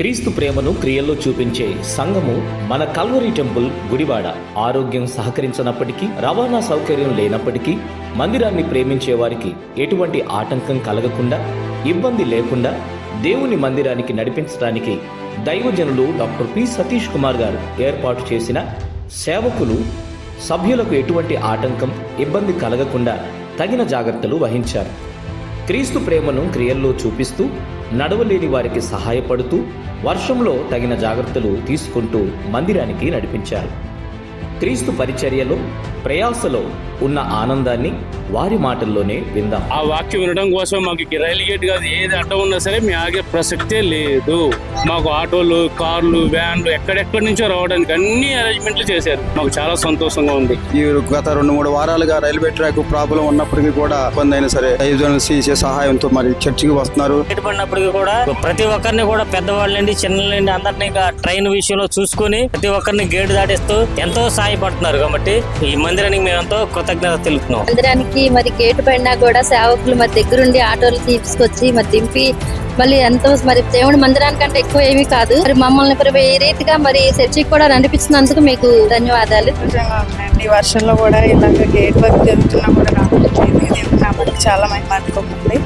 క్రీస్తు ప్రేమను క్రియల్లో చూపించే సంఘము మన కల్వరి టెంపుల్ గుడివాడ. ఆరోగ్యం సహకరించనప్పటికీ రవాణా సౌకర్యం లేనప్పటికీ మందిరాన్ని ప్రేమించే వారికి ఎటువంటి ఆటంకం కలగకుండా ఇబ్బంది లేకుండా దేవుని మందిరానికి నడిపించడానికి దైవజనులు డాక్టర్ పి. సతీష్ కుమార్ గారు ఏర్పాటు చేసిన సేవకులు సభ్యులకు ఎటువంటి ఆటంకం ఇబ్బంది కలగకుండా తగిన జాగ్రత్తలు వహించారు. క్రీస్తు ప్రేమను క్రియల్లో చూపిస్తూ నడవలేని వారికి సహాయపడుతూ వర్షంలో తగిన జాగ్రత్తలు తీసుకుంటూ మందిరానికి నడిపించారు. క్రీస్తు పరిచర్యలో ప్రయాసలో ఉన్న ఆనందాన్ని వారి మాటల్లోనే విందాం. ఆ వాక్యం వినడం కోసం మాకు రైలు గేట్ కాదు ఏది అడ్డం ఉన్నా సరే మేము ఆగే ప్రసక్తే లేదు. మాకు ఆటోలు కార్లు వ్యాన్లు ఎక్కడెక్కడి నుంచో రావడానికి అన్ని అరేంజ్మెంట్లు చేశారు. మాకు చాలా సంతోషంగా ఉంది. ఈ గత రెండు మూడు వారాలుగా రైల్వే ట్రాక్ ప్రాబ్లం ఉన్నప్పటికీ కూడా ఇబ్బంది అయినా సరే ఐదు చేసే సహాయంతో మరి చర్చికి వస్తున్నారు. బయటపడినప్పటికీ కూడా ప్రతి ఒక్కరిని కూడా పెద్దవాళ్ళండి చిన్నలండి అందరినీ ఇంకా ట్రైన్ విషయంలో చూసుకొని ప్రతి ఒక్కరిని గేటు దాటిస్తూ ఎంతో సహాయపడుతున్నారు కాబట్టి ఈ మందిరానికి మేము ఎంతో కృతజ్ఞత తెలుపుతున్నాం. మందిరానికి మరి గేటు పైన కూడా సేవకులు మరి దగ్గరుండి ఆటోలు తీసుకొచ్చి మరి దింపి మళ్ళీ ఎంతో మరి దేవుడి మందిరానికంటే ఎక్కువ ఏమీ కాదు. మరి మమ్మల్ని మరి ఏ రీతిగా మరి చర్చికి కూడా నడిపించినందుకు మీకు ధన్యవాదాలు. ఉందండి. వర్షంలో కూడా ఇలాగ గేట్ వర్క్ జరుగుతున్నా కూడా రావట్లేదు కాబట్టి చాలా మహిమార్థకం ఉంది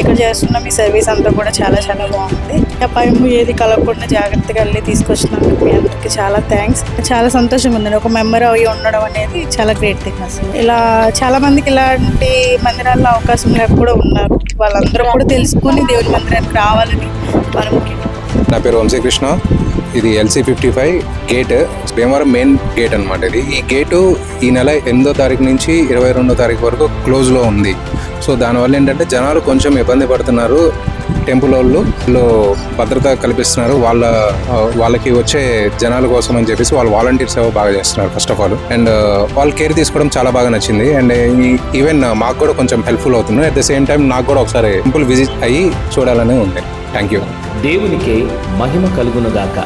ఇక్కడ చేస్తున్న మీ సర్వీస్ అంతా కూడా చాలా చాలా బాగుంది. అపాయం ఏది కలగకుండా జాగ్రత్తగా వెళ్ళి తీసుకొచ్చినందుకు మీ అందరికి చాలా థ్యాంక్స్. చాలా సంతోషంగా ఉందండి ఒక మెంబర్ అవి ఉండడం అనేది చాలా గ్రేట్ థింగ్ అసలు. ఇలా చాలా మందికి ఇలాంటి మందిరాల్లో అవకాశం లేక కూడా ఉన్నారు. వాళ్ళందరూ కూడా తెలుసుకుని దేవుడి మందిరానికి రావాలని మనం ముఖ్యంగా నా పేరు వంశీకృష్ణ ఇది LC fifty five gate Bhimavaram main gate అనమాట ఇది. ఈ గేటు ఈ నెల ఎనిమిదో తారీఖు నుంచి ఇరవై రెండో తారీఖు వరకు క్లోజ్లో ఉంది. సో దానివల్ల ఏంటంటే జనాలు కొంచెం ఇబ్బంది పడుతున్నారు. టెంపుల్ వాళ్ళు వీళ్ళు భద్రత కల్పిస్తున్నారు. వాళ్ళ వాళ్ళకి వచ్చే జనాల కోసం అని చెప్పేసి వాళ్ళు వాలంటీర్స్ ఏవో బాగా చేస్తున్నారు ఫస్ట్ ఆఫ్ ఆల్ అండ్ వాళ్ళు కేర్ తీసుకోవడం చాలా బాగా నచ్చింది. అండ్ uh, ఈవెన్ మాకు కూడా కొంచెం హెల్ప్ఫుల్ అవుతుంది. అట్ ద సేమ్ టైం నాకు కూడా ఒకసారి టెంపుల్ విజిట్ అయ్యి చూడాలని ఉంది. థ్యాంక్ యూ దేవునికే మహిమ కలుగునుగాక.